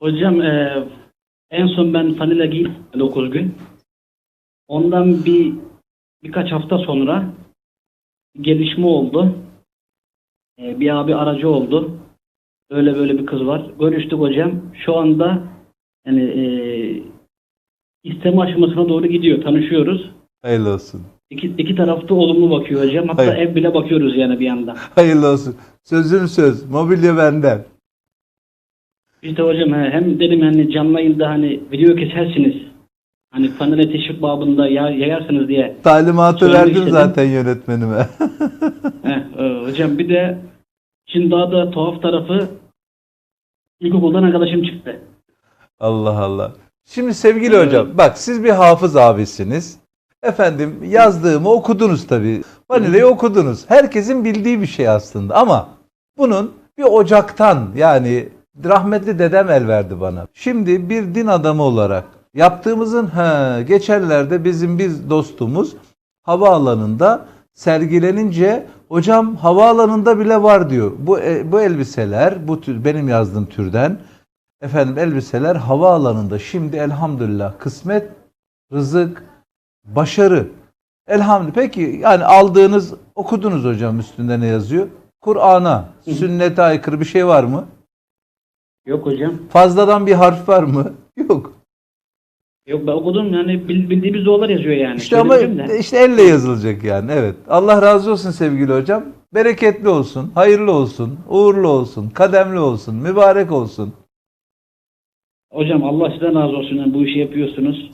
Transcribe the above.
Hocam e, en son ben fanila giydim 9 gün. Ondan bir birkaç hafta sonra gelişme oldu. E, bir abi aracı oldu. Öyle böyle bir kız var. Görüştük hocam. Şu anda yani e, isteme aşamasına doğru gidiyor. Tanışıyoruz. Hayırlı olsun. İki, iki tarafta olumlu bakıyor hocam. Hatta Hayır. ev bile bakıyoruz yani bir yandan. Hayırlı olsun. Sözüm söz. Mobilya benden. İşte hocam he, hem dedim hani canlı yayında hani video kesersiniz. Hani panel teşvik babında ya, yayarsınız diye. Talimatı Söylemek verdim istedim. zaten yönetmenime. He, e, hocam bir de şimdi daha da tuhaf tarafı ilkokuldan arkadaşım çıktı. Allah Allah. Şimdi sevgili hocam bak siz bir hafız abisiniz. Efendim yazdığımı okudunuz tabii. Vanila'yı okudunuz. Herkesin bildiği bir şey aslında ama bunun bir ocaktan yani rahmetli dedem el verdi bana. Şimdi bir din adamı olarak yaptığımızın he, geçenlerde bizim bir dostumuz havaalanında sergilenince hocam havaalanında bile var diyor. Bu e, bu elbiseler bu tür benim yazdığım türden efendim elbiseler havaalanında şimdi elhamdülillah kısmet, rızık, başarı. Elhamdülillah. Peki yani aldığınız okudunuz hocam üstünde ne yazıyor? Kur'an'a, sünnete aykırı bir şey var mı? Yok hocam. Fazladan bir harf var mı? Yok. Yok ben okudum yani bil- bildiğimiz dualar yazıyor yani. İşte ama de. işte elle yazılacak yani. Evet. Allah razı olsun sevgili hocam. Bereketli olsun, hayırlı olsun, uğurlu olsun, kademli olsun, mübarek olsun. Hocam Allah sizden razı olsun yani bu işi yapıyorsunuz.